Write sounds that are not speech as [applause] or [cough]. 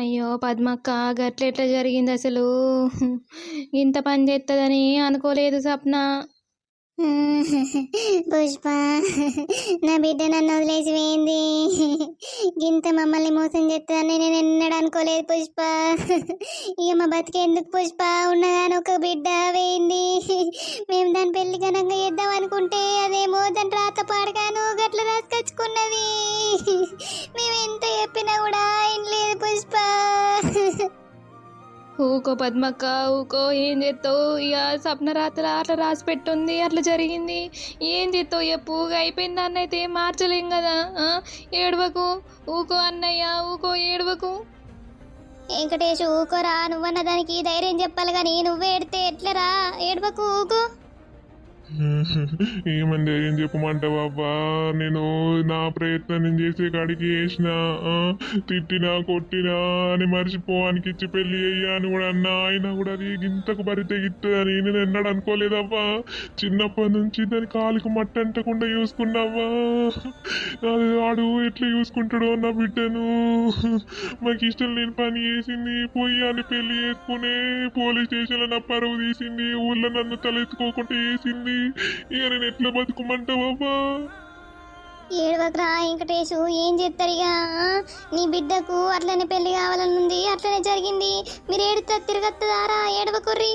అయ్యో పద్మక్క గట్ల ఎట్లా జరిగింది అసలు? ఇంత పని చేస్తుందని అనుకోలేదు స్వప్న. పుష్ప నా బిడ్డ నన్ను వదిలేసి వేయింది ఇంత మమ్మల్ని మోసం చేస్తుందని నేను ఎన్నడూ అనుకోలేదు పుష్ప. ఇక మా బతికి ఎందుకు పుష్ప? ఉన్నదాని ఒక బిడ్డ వేయింది మేము దాని పెళ్ళి ఘనంగా చేద్దాం అనుకుంటే అదేమో దాని రాత పాడగాను గట్ల రాసుకొచ్చుకున్నది. మేము ఎంత చెప్పినా కూడా ఊకో పద్మక్క ఊకో ఏం చేస్తావు? ఇక సప్న రాత్రి అట్లా రాసి పెట్టుంది అట్లా జరిగింది. ఏం చేస్తావు? చెప్పు ఇక అయిపోయింది అన్న అయితే మార్చలేం కదా ఏడవకు ఊకో అన్నయ్య ఊకో ఏడవకు. వెంకటేష్ ఊకోరా నువ్వన్న దానికి ధైర్యం చెప్పాలి కానీ నువ్వే ఎడితే ఎట్లరా ఏడవకు ఊకో. [laughs] ఏమని ఏం చెప్పమంటావు అబ్బా? నేను నా ప్రయత్నం నేను చేసే కాడికి వేసిన తిట్టినా కొట్టినా అని మర్చిపోవానికి ఇచ్చి పెళ్ళి అయ్యా అని కూడా అన్నా. ఆయన కూడా అది గింతకు బరి తెగిస్తుందని నేను ఎన్నడూ అనుకోలేదవ్వా. చిన్నప్పటి నుంచి దాని కాలుకు మట్టి అంటకుండా చూసుకున్నావా అది వాడు ఎట్లా చూసుకుంటాడో నా బిడ్డను. మాకు ఇష్టం లేని పని చేసింది పోయి అని పెళ్ళి చేసుకునే పోలీస్ స్టేషన్లో నా పరువు తీసింది ఊళ్ళో నన్ను తలెత్తుకోకుండా చేసింది. ఇక నేను ఎట్లా బతుకుమంటావమ్మా. ఏడవకరా వెంకటేష్ ఏం చేస్తారు నీ బిడ్డకు అట్లనే పెళ్ళి కావాలని ఉంది అట్లనే జరిగింది. మీరు ఏడుతా తిరగత్తదారా? ఏడవకుర్రీ.